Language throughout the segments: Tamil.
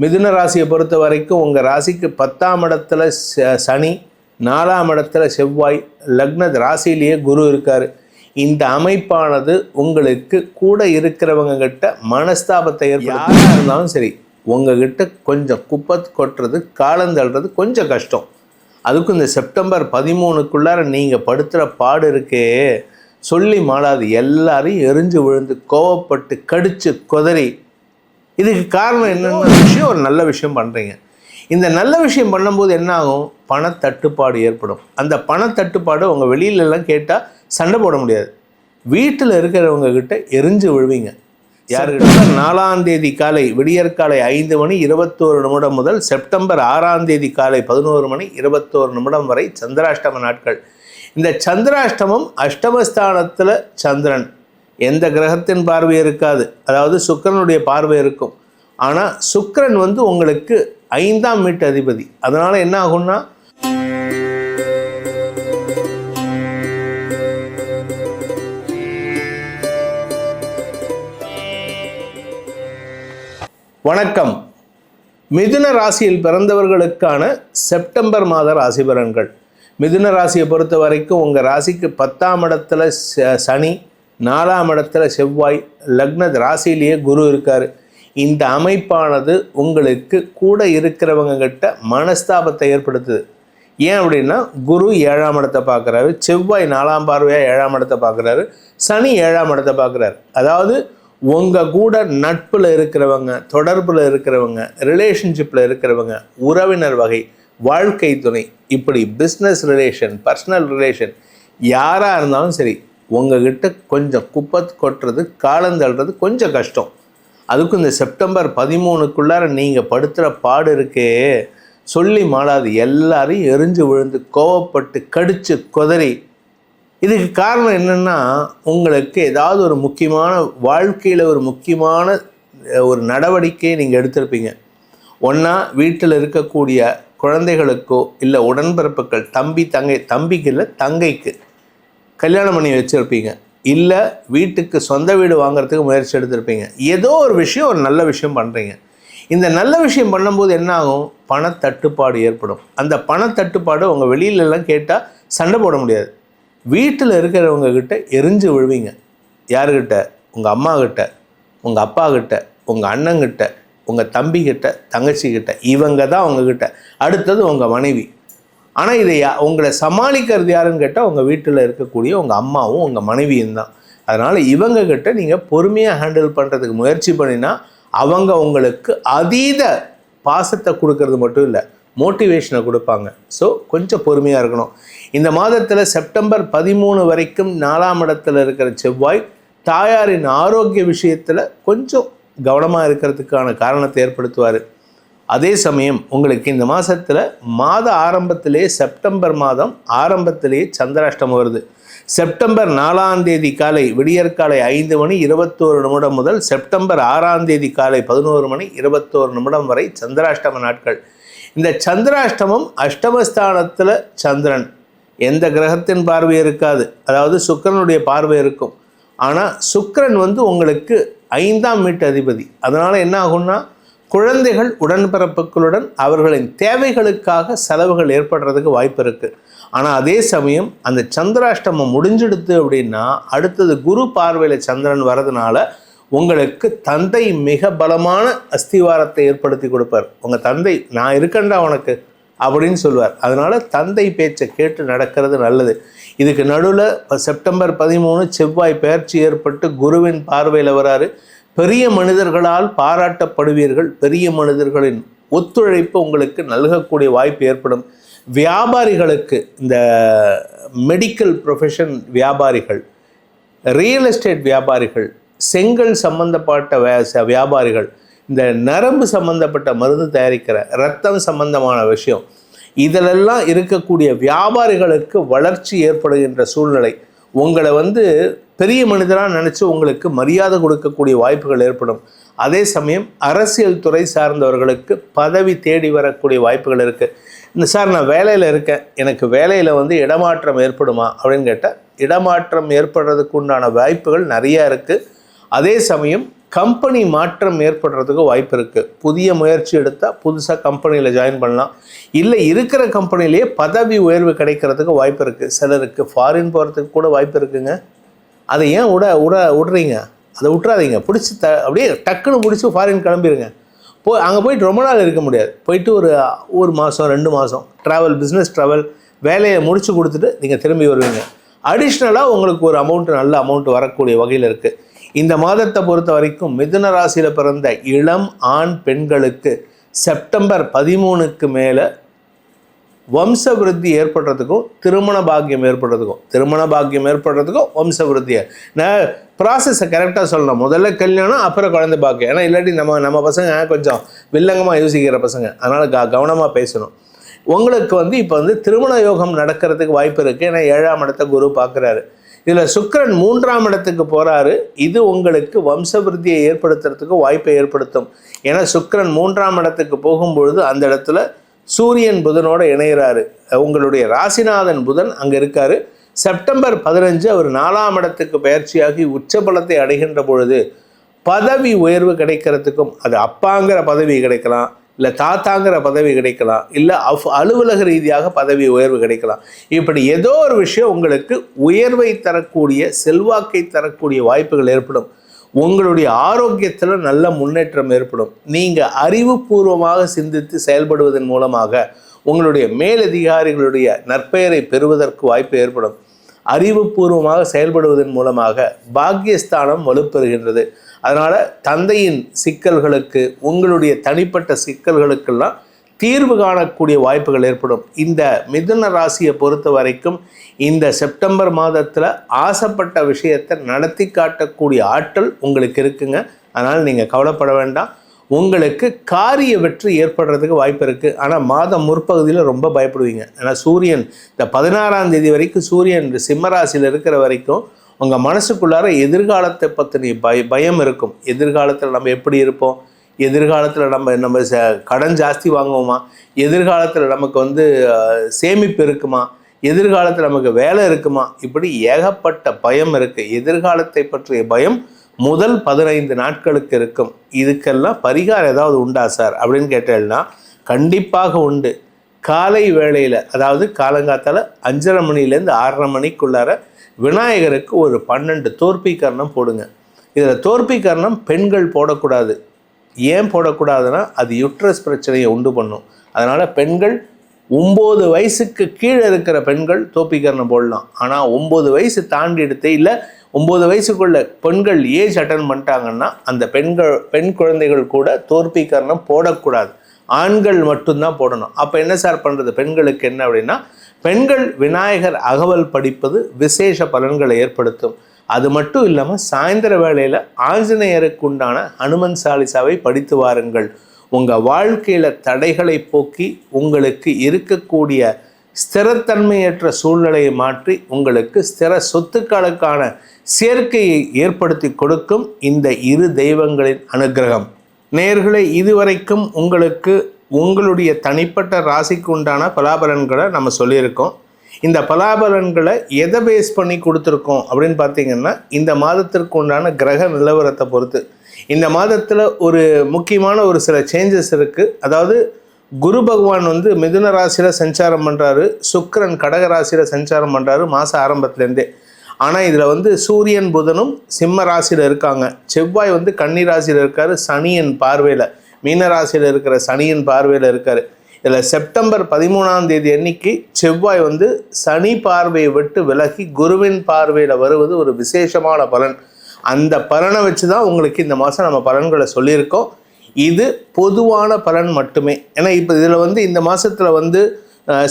மிதுன ராசியை பொறுத்த வரைக்கும் உங்கள் ராசிக்கு பத்தாம் இடத்துல ச- சனி நாலாம் இடத்துல செவ்வாய் லக்ன ராசியிலேயே குரு இருக்கார். இந்த அமைப்பானது உங்களுக்கு கூட இருக்கிறவங்க கிட்ட மனஸ்தாபத்தை யாராக இருந்தாலும் சரி உங்ககிட்ட கொஞ்சம் குப்பை கொட்டுறது காலந்தள்ளுறது கொஞ்சம் கஷ்டம். அதுக்கும் இந்த செப்டம்பர் பதிமூணுக்குள்ளார நீங்கள் படுத்துகிற பாடு இருக்கே. சொல்லி மாளாது எல்லாரையும் எரிஞ்சு விழுந்து கோவப்பட்டு கடிச்சு குதறி இதுக்கு காரணம் என்னென்ன விஷயம்? ஒரு நல்ல விஷயம் பண்ணுறீங்க இந்த நல்ல விஷயம் பண்ணும்போது என்ன ஆகும் பணத்தட்டுப்பாடு ஏற்படும். அந்த பணத்தட்டுப்பாடு உங்கள் வெளியிலலாம் கேட்டால் சண்டை போட முடியாது. வீட்டில் இருக்கிறவங்க கிட்ட எரிஞ்சு விழுவீங்க. யாருக்கிட்ட நாலாம் தேதி காலை விடியற்காலை ஐந்து மணி இருபத்தோரு நிமிடம் முதல் செப்டம்பர் ஆறாம் தேதி காலை பதினோரு மணி இருபத்தோரு நிமிடம் வரை சந்திராஷ்டம நாட்கள். இந்த சந்திராஷ்டமம் அஷ்டமஸ்தானத்தில் சந்திரன். எந்த கிரகத்தின் பார்வை இருக்காது. அதாவது சுக்கிரனுடைய பார்வை இருக்கும். ஆனால் சுக்கிரன் வந்து உங்களுக்கு ஐந்தாம் வீட்டு அதிபதி. அதனால் என்ன ஆகும்னா வணக்கம். மிதுன ராசியில் பிறந்தவர்களுக்கான செப்டம்பர் மாத ராசி பலன்கள். மிதுன ராசியை பொறுத்த வரைக்கும் உங்கள் ராசிக்கு பத்தாம் இடத்துல ச- சனி நாலாம் இடத்துல செவ்வாய் லக்ன ராசியிலேயே குரு இருக்கார். இந்த அமைப்பானது உங்களுக்கு கூட இருக்கிறவங்க கிட்ட மனஸ்தாபத்தை ஏற்படுத்துது. ஏன் அப்படின்னா குரு ஏழாம் இடத்தை பார்க்குறாரு செவ்வாய் நாலாம் பார்வையாக ஏழாம் இடத்தை பார்க்குறாரு சனி ஏழாம் இடத்தை பார்க்குறாரு. அதாவது உங்கள் கூட நட்பில் இருக்கிறவங்க தொடர்பில் இருக்கிறவங்க ரிலேஷன்ஷிப்பில் இருக்கிறவங்க உறவினர் வகை வாழ்க்கை துணை இப்படி பிஸ்னஸ் ரிலேஷன் பர்சனல் ரிலேஷன் யாராக இருந்தாலும் சரி உங்ககிட்ட கொஞ்சம் குப்பை கொட்டுறது காலந்தள்ளுறது கொஞ்சம் கஷ்டம். அதுக்கும் இந்த செப்டம்பர் பதிமூணுக்குள்ளார நீங்கள் படுத்துகிற பாடு இருக்கே சொல்லி மாளாது. எல்லாரையும் எரிஞ்சு விழுந்து கோவப்பட்டு கடித்து குதறி. இதுக்கு காரணம் என்னென்னா உங்களுக்கு ஏதாவது ஒரு முக்கியமான வாழ்க்கையில் ஒரு முக்கியமான ஒரு நடவடிக்கையை நீங்கள் எடுத்திருப்பீங்க. ஒன்றா வீட்டில் இருக்கக்கூடிய குழந்தைகளுக்கோ இல்லை உடன்பிறப்புகள் தம்பி தங்கை தம்பிக்கு இல்லை தங்கைக்கு. கல்யாணம் பண்ணி வச்சுருப்பீங்க. இல்லை வீட்டுக்கு சொந்த வீடு வாங்குறதுக்கு முயற்சி எடுத்திருப்பீங்க. ஏதோ ஒரு விஷயம் ஒரு நல்ல விஷயம் பண்ணுறீங்க இந்த நல்ல விஷயம் பண்ணும்போது என்ன ஆகும் பணத்தட்டுப்பாடு ஏற்படும். அந்த பணத்தட்டுப்பாடு உங்கள் வெளியிலலாம் கேட்டால் சண்டை போட முடியாது. வீட்டில் இருக்கிறவங்கக்கிட்ட எரிஞ்சு விழுவீங்க. யாருக்கிட்ட உங்கள் அம்மாக்கிட்ட உங்கள் அப்பாக்கிட்ட உங்கள் அண்ணங்கிட்ட உங்கள் தம்பிக்கிட்ட தங்கச்சிக்கிட்ட இவங்க தான் உங்ககிட்ட. அடுத்தது உங்கள் மனைவி. ஆனால் இதை யா- உங்களை சமாளிக்கிறது யாருன்னு கேட்டால் உங்கள் வீட்டில் இருக்கக்கூடிய உங்கள் அம்மாவும் உங்கள் மனைவியும் தான். அதனால் இவங்கக்கிட்ட நீங்கள் பொறுமையாக ஹேண்டில் பண்ணுறதுக்கு முயற்சி பண்ணினா அவங்க உங்களுக்கு அதீத பாசத்தை கொடுக்கறது மட்டும் இல்லை மோட்டிவேஷனை கொடுப்பாங்க. ஸோ கொஞ்சம் பொறுமையாக இருக்கணும். இந்த மாதத்தில் செப்டம்பர் பதிமூணு வரைக்கும் நாலாம் இடத்துல இருக்கிற செவ்வாய் தாயாரின் ஆரோக்கிய விஷயத்தில் கொஞ்சம் கவனமாக இருக்கிறதுக்கான காரணத்தை ஏற்படுத்துவார். அதே சமயம் உங்களுக்கு இந்த மாதத்தில் மாத ஆரம்பத்திலே செப்டம்பர் மாதம் ஆரம்பத்திலேயே சந்திராஷ்டம் வருது. செப்டம்பர் நாலாம் தேதி காலை விடியற்காலை ஐந்து மணி இருபத்தோரு நிமிடம் முதல் செப்டம்பர் ஆறாம் தேதி காலை பதினோரு மணி இருபத்தோரு நிமிடம் வரை சந்திராஷ்டம நாட்கள். இந்த சந்திராஷ்டமம் அஷ்டமஸ்தானத்தில் சந்திரன். எந்த கிரகத்தின் பார்வை இருக்காது. அதாவது சுக்கரனுடைய பார்வை இருக்கும். ஆனால் சுக்கரன் வந்து உங்களுக்கு ஐந்தாம் வீட்டு அதிபதி. அதனால் என்ன ஆகும்னா குழந்தைகள் உடன்பிறப்புகளுடன் அவர்களின் தேவைகளுக்காக செலவுகள் ஏற்படுறதுக்கு வாய்ப்பு இருக்குது ஆனால் அதே சமயம் அந்த சந்திராஷ்டமம் முடிஞ்சிடுது அப்படின்னா அடுத்தது குரு பார்வையில் சந்திரன் வரதுனால உங்களுக்கு தந்தை மிக பலமான அஸ்திவாரத்தை ஏற்படுத்தி கொடுப்பார். உங்கள் தந்தை நான் இருக்கேன்டா உனக்கு அப்படின்னு சொல்லுவார். அதனால் தந்தை பேச்சை கேட்டு நடக்கிறது நல்லது. இதுக்கு நடுவில் செப்டம்பர் பதிமூணு செவ்வாய் பெயர்ச்சி ஏற்பட்டு குருவின் பார்வையில் வராரு. பெரிய மனிதர்களால் பாராட்டப்படுவீர்கள். பெரிய மனிதர்களின் ஒத்துழைப்பு உங்களுக்கு நல்கக்கூடிய வாய்ப்பு ஏற்படும். வியாபாரிகளுக்கு இந்த மெடிக்கல் ப்ரொஃபஷன் வியாபாரிகள் ரியல் எஸ்டேட் வியாபாரிகள் செங்கல் சம்பந்தப்பட்ட வே- வியாபாரிகள் இந்த நரம்பு சம்பந்தப்பட்ட மருந்து தயாரிக்கிற ரத்தம் சம்பந்தமான விஷயம் இதிலெல்லாம் இருக்கக்கூடிய வியாபாரிகளுக்கு வளர்ச்சி ஏற்படுகின்ற சூழ்நிலை. உங்களை வந்து பெரிய மனிதராக நினச்சி உங்களுக்கு மரியாதை கொடுக்கக்கூடிய வாய்ப்புகள் ஏற்படும். அதே சமயம் அரசியல் துறை சார்ந்தவர்களுக்கு பதவி தேடி வரக்கூடிய வாய்ப்புகள் இருக்குது இந்த சார் நான் வேலையில் இருக்கேன். எனக்கு வேலையில் வந்து இடமாற்றம் ஏற்படுமா அப்படின்னு கேட்டால் இடமாற்றம் ஏற்படுறதுக்கு உண்டான வாய்ப்புகள் நிறையா இருக்குது அதே சமயம் கம்பெனி மாற்றம் ஏற்படுறதுக்கு வாய்ப்பு இருக்குது புதிய முயற்சி எடுத்தால் புதுசாக கம்பெனியில் ஜாயின் பண்ணலாம். இல்லை இருக்கிற கம்பெனிலேயே பதவி உயர்வு கிடைக்கிறதுக்கு வாய்ப்பு இருக்குது சிலருக்கு ஃபாரின் போகிறதுக்கு கூட வாய்ப்பு இருக்குங்க. அதை ஏன் விட விட விட்றீங்க அதை விட்றாதீங்க பிடிச்சி த அப்படியே டக்குன்னு பிடிச்சி ஃபாரின் கிளம்பிடுங்க போ அங்கே போயிட்டு ரொம்ப நாள் இருக்க முடியாது. போயிட்டு ஒரு ஒரு மாதம் ரெண்டு மாதம் ட்ராவல் பிஸ்னஸ் ட்ராவல் வேலையை முடித்து கொடுத்துட்டு நீங்கள் திரும்பி வருவீங்க. அடிஷ்னலாக உங்களுக்கு ஒரு அமௌண்ட்டு நல்ல அமௌண்ட் வரக்கூடிய வகையில் இருக்குது இந்த மாதத்தை பொறுத்த வரைக்கும் மிதுன ராசியில் பிறந்த இளம் ஆண் பெண்களுக்கு செப்டம்பர் பதிமூணுக்கு மேலே வம்ச விருத்தி ஏற்படுறதுக்கும் திருமண பாக்கியம் ஏற்படுறதுக்கும் திருமண பாக்கியம் ஏற்படுறதுக்கும் வம்ச விருத்தியை நான் ப்ராசஸை கரெக்டாக சொல்லணும். முதல்ல கல்யாணம் அப்புறம் குழந்தை பாக்கியம். ஏன்னா இல்லாட்டி நம்ம நம்ம பசங்க கொஞ்சம் வில்லங்கமாக யோசிக்கிற பசங்க. அதனால் க கவனமாக பேசணும். உங்களுக்கு வந்து இப்போ வந்து திருமண யோகம் நடக்கிறதுக்கு வாய்ப்பு இருக்குது ஏன்னா ஏழாம் இடத்த குரு பார்க்குறாரு. இதில் சுக்கரன் மூன்றாம் இடத்துக்கு போகிறாரு இது உங்களுக்கு வம்சவிருத்தியை ஏற்படுத்துறதுக்கு வாய்ப்பை ஏற்படுத்தும். ஏன்னா சுக்கிரன் மூன்றாம் இடத்துக்கு போகும்பொழுது அந்த இடத்துல சூரியன் புதனோடு இணைகிறாரு உங்களுடைய ராசிநாதன் புதன் அங்கே இருக்காரு. செப்டம்பர் பதினஞ்சு அவர் நாலாம் இடத்துக்கு பயிற்சியாகி உச்சபலத்தை அடைகின்ற பொழுது பதவி உயர்வு கிடைக்கிறதுக்கும் அது அப்பாங்கிற பதவி கிடைக்கலாம். இல்லை தாத்தாங்கிற பதவி கிடைக்கலாம் இல்லை அஃப் அலுவலக ரீதியாக பதவி உயர்வு கிடைக்கலாம். இப்படி ஏதோ ஒரு விஷயம் உங்களுக்கு உயர்வை தரக்கூடிய செல்வாக்கை தரக்கூடிய வாய்ப்புகள் ஏற்படும். உங்களுடைய ஆரோக்கியத்தில் நல்ல முன்னேற்றம் ஏற்படும். நீங்கள் அறிவுபூர்வமாக சிந்தித்து செயல்படுவதன் மூலமாக உங்களுடைய மேலதிகாரிகளுடைய நற்பெயரை பெறுவதற்கு வாய்ப்பு ஏற்படும். அறிவுபூர்வமாக செயல்படுவதன் மூலமாக பாக்கியஸ்தானம் வலுப்பெறுகின்றது. அதனால் தந்தையின் சிக்கல்களுக்கு உங்களுடைய தனிப்பட்ட சிக்கல்களுக்கெல்லாம் தீர்வு காணக்கூடிய வாய்ப்புகள் ஏற்படும். இந்த மிதுன ராசியை பொறுத்த வரைக்கும் இந்த செப்டம்பர் மாதத்தில் ஆசைப்பட்ட விஷயத்தை நடத்தி காட்டக்கூடிய ஆற்றல் உங்களுக்கு இருக்குங்க. அதனால் நீங்கள் கவலைப்பட வேண்டாம். உங்களுக்கு காரிய வெற்றி ஏற்படுறதுக்கு வாய்ப்பு இருக்குது ஆனால் மாதம் முற்பகுதியில் ரொம்ப பயப்படுவீங்க. ஏன்னா சூரியன் இந்த பதினாறாம் தேதி வரைக்கும் சூரியன் சிம்மராசியில் இருக்கிற வரைக்கும் உங்கள் மனசுக்குள்ளார எதிர்காலத்தை பற்றின பய பயம் இருக்கும். எதிர்காலத்தில் நம்ம எப்படி இருப்போம்? எதிர்காலத்தில் நம்ம நம்ம கடன் ஜாஸ்தி வாங்குவோமா? எதிர்காலத்தில் நமக்கு வந்து சேமிப்பு இருக்குமா? எதிர்காலத்தில் நமக்கு வேலை இருக்குமா? இப்படி ஏகப்பட்ட பயம் இருக்குது எதிர்காலத்தை பற்றிய பயம் முதல் பதினைந்து நாட்களுக்கு இருக்கும். இதுக்கெல்லாம் பரிகாரம் ஏதாவது உண்டா சார்? அப்படின்னு கேட்டேன்னா கண்டிப்பாக உண்டு. காலை வேளையில் அதாவது காலங்காத்தால் அஞ்சரை மணிலேருந்து ஆறரை மணிக்குள்ளார விநாயகருக்கு ஒரு பன்னெண்டு தோற்பீக்கரணம் போடுங்க. இதில் தோற்பீக்கரணம் பெண்கள் போடக்கூடாது. ஏன் போடக்கூடாதுன்னா அது யுட்ரஸ் பிரச்சனையை உண்டு பண்ணும். அதனால் பெண்கள் ஒம்பது வயசுக்கு கீழே இருக்கிற பெண்கள் தோப்பிக்கரணம் போடலாம். ஆனால் ஒம்பது வயசு தாண்டி எடுத்து இல்லை ஒம்பது வயசுக்குள்ள பெண்கள் ஏஜ் அட்டன் பண்ணிட்டாங்கன்னா அந்த பெண்கள் பெண் குழந்தைகள் கூட தோற்பிக்கரணம் போடக்கூடாது. ஆண்கள் மட்டும்தான் போடணும். அப்போ என்ன சார் பண்ணுறது பெண்களுக்கு என்ன அப்படின்னா பெண்கள் விநாயகர் அகவல் படிப்பது விசேஷ பலன்களை ஏற்படுத்தும். அது மட்டும் இல்லாமல் சாயந்தர வேளையில் ஆஞ்சநேயருக்கு உண்டான ஹனுமன் சாலிசாவை படித்து வாருங்கள். உங்கள் வாழ்க்கையில் தடைகளை போக்கி உங்களுக்கு இருக்கக்கூடிய ஸ்திரத்தன்மையற்ற சூழ்நிலையை மாற்றி உங்களுக்கு ஸ்திர சொத்துக்களுக்கான சேர்க்கையை ஏற்படுத்தி கொடுக்கும் இந்த இரு தெய்வங்களின் அனுகிரகம். நேர்களை இதுவரைக்கும் உங்களுக்கு உங்களுடைய தனிப்பட்ட ராசிக்கு உண்டான பலாபலன்களை நம்ம சொல்லியிருக்கோம். இந்த பலாபலன்களை எதை பேஸ் பண்ணி கொடுத்துருக்கோம் அப்படின்னு பார்த்தீங்கன்னா இந்த மாதத்திற்கு உண்டான கிரக நிலவரத்தை பொறுத்து. இந்த மாதத்தில் ஒரு முக்கியமான ஒரு சில சேஞ்சஸ் இருக்குது அதாவது குரு பகவான் வந்து மிதுன ராசியில் சஞ்சாரம் பண்ணுறாரு சுக்கரன் கடக ராசியில் சஞ்சாரம் பண்ணுறாரு மாத ஆரம்பத்துலேருந்தே. ஆனால் இதில் வந்து சூரியன் புதனும் சிம்ம ராசியில் இருக்காங்க. செவ்வாய் வந்து கன்னி ராசியில் இருக்கார் சனியன் பார்வையில். மீனராசியில் இருக்கிற சனியின் பார்வையில் இருக்கார். இதில் செப்டம்பர் பதிமூணாம் தேதி அன்னைக்கு செவ்வாய் வந்து சனி பார்வையை விட்டு விலகி குருவின் பார்வையில் வருவது ஒரு விசேஷமான பலன். அந்த பலனை வச்சு தான் உங்களுக்கு இந்த மாதம் நம்ம பலன்களை சொல்லியிருக்கோம். இது பொதுவான பலன் மட்டுமே. ஏன்னா இப்போ இதில் வந்து இந்த மாதத்தில் வந்து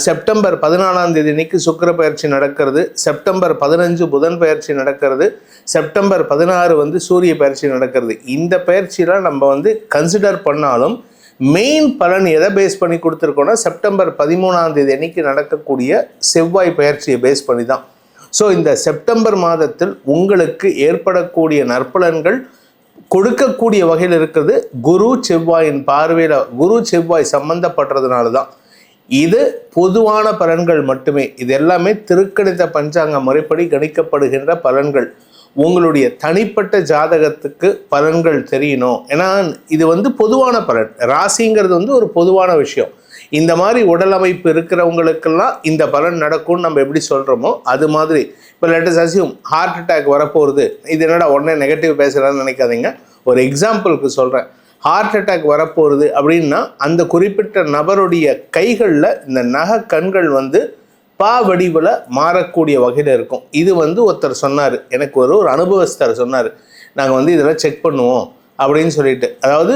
செப்டம்பர் பதினாலாம் தேதி அன்னைக்கு சுக்கர பயிற்சி நடக்கிறது. செப்டம்பர் பதினஞ்சு புதன் பயிற்சி நடக்கிறது. செப்டம்பர் பதினாறு வந்து சூரிய பயிற்சி நடக்கிறது. இந்த பயிற்சியெலாம் நம்ம வந்து கன்சிடர் பண்ணாலும் மெயின் பலன் எதை பேஸ் பண்ணி கொடுத்துருக்கோன்னா செப்டம்பர் பதிமூணாம் தேதி அன்னைக்கு நடக்கக்கூடிய செவ்வாய் பயிற்சியை பேஸ் பண்ணி தான் ஸோ இந்த செப்டம்பர் மாதத்தில் உங்களுக்கு ஏற்படக்கூடிய நற்பலன்கள் கொடுக்கக்கூடிய வகையில் இருக்கிறது குரு செவ்வாயின் பார்வையில் குரு செவ்வாய் சம்மந்தப்படுறதுனால தான் இது பொதுவான பலன்கள் மட்டுமே. இது எல்லாமே திருக்கணித பஞ்சாங்க முறைப்படி கணிக்கப்படுகின்ற பலன்கள். உங்களுடைய தனிப்பட்ட ஜாதகத்துக்கு பலன்கள் தெரியணும். ஏன்னா இது வந்து பொதுவான பலன். ராசிங்கிறது வந்து ஒரு பொதுவான விஷயம். இந்த மாதிரி உடல் அமைப்பு இருக்கிறவங்களுக்கெல்லாம் இந்த பலன் நடக்கும்னு நம்ம எப்படி சொல்கிறோமோ அது மாதிரி. இப்போ லெட்டஸ் அசியும் ஹார்ட் அட்டாக் வரப்போகுது. இது என்னடா உடனே நெகட்டிவ் பேசுகிறான்னு நினைக்காதீங்க. ஒரு எக்ஸாம்பிளுக்கு சொல்கிறேன் ஹார்ட் அட்டாக் வரப்போகிறது அப்படின்னா அந்த குறிப்பிட்ட நபருடைய கைகளில் இந்த நகை கண்கள் வந்து பா வடிவில் மாறக்கூடிய வகையில் இருக்கும். இது வந்து ஒருத்தர் சொன்னார். எனக்கு ஒரு ஒரு அனுபவஸ்தர் சொன்னார். நாங்கள் வந்து இதெல்லாம் செக் பண்ணுவோம் அப்படின்னு சொல்லிட்டு. அதாவது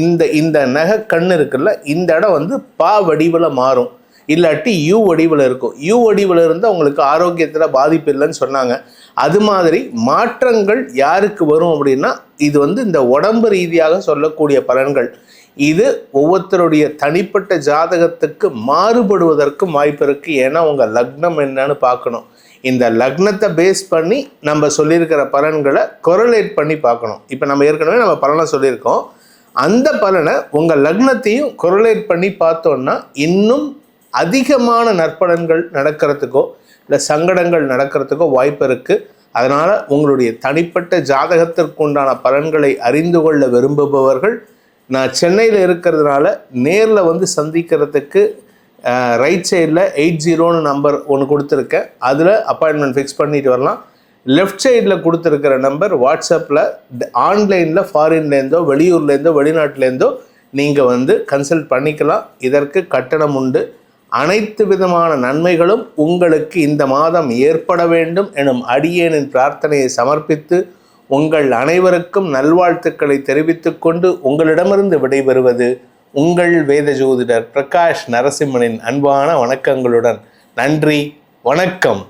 இந்த இந்த நகை கண் இருக்குல்ல இந்த இடம் வந்து பா வடிவில் மாறும். இல்லாட்டி யூ வடிவில் இருக்கும். யூ வடிவில் இருந்து அவங்களுக்கு ஆரோக்கியத்தில் பாதிப்பு இல்லைன்னு சொன்னாங்க. அது மாதிரி மாற்றங்கள் யாருக்கு வரும் அப்படின்னா இது வந்து இந்த உடம்பு ரீதியாக சொல்லக்கூடிய பலன்கள். இது ஒவ்வொருத்தருடைய தனிப்பட்ட ஜாதகத்துக்கு மாறுபடுவதற்கும் வாய்ப்பு இருக்குது ஏன்னா உங்கள் லக்னம் என்னன்னு பார்க்கணும். இந்த லக்னத்தை பேஸ் பண்ணி நம்ம சொல்லியிருக்கிற பலன்களை கொரலேட் பண்ணி பார்க்கணும். இப்போ நம்ம ஏற்கனவே நம்ம பலனை சொல்லியிருக்கோம். அந்த பலனை உங்கள் லக்னத்தையும் கொரலேட் பண்ணி பார்த்தோன்னா இன்னும் அதிகமான நற்பலன்கள் நடக்கிறதுக்கோ இல்லை சங்கடங்கள் நடக்கிறதுக்கோ வாய்ப்பு இருக்குது அதனால் உங்களுடைய தனிப்பட்ட ஜாதகத்திற்கு உண்டான பலன்களை அறிந்து கொள்ள விரும்புபவர்கள் நான் சென்னையில் இருக்கிறதுனால நேரில் வந்து சந்திக்கிறதுக்கு ரைட் சைடில் எயிட் ஜீரோன்னு நம்பர் ஒன்று கொடுத்துருக்கேன். அதில் அப்பாயின்மெண்ட் ஃபிக்ஸ் பண்ணிட்டு வரலாம். லெஃப்ட் சைடில் கொடுத்துருக்கிற நம்பர் வாட்ஸ்அப்பில் ஆன்லைனில் ஃபாரின்லேருந்தோ வெளியூர்லேருந்தோ வெளிநாட்டிலேருந்தோ நீங்கள் வந்து கன்சல்ட் பண்ணிக்கலாம். இதற்கு கட்டணம் உண்டு. அனைத்து விதமான நன்மைகளும் உங்களுக்கு இந்த மாதம் ஏற்பட வேண்டும் எனும் அடியேனின் பிரார்த்தனையை சமர்ப்பித்து உங்கள் அனைவருக்கும் நல்வாழ்த்துக்களை தெரிவித்துக் கொண்டு உங்களிடமிருந்து விடைபெறுவது உங்கள் வேத ஜோதிடர் பிரகாஷ் நரசிம்மனின் அன்பான வணக்கங்களுடன். நன்றி வணக்கம்.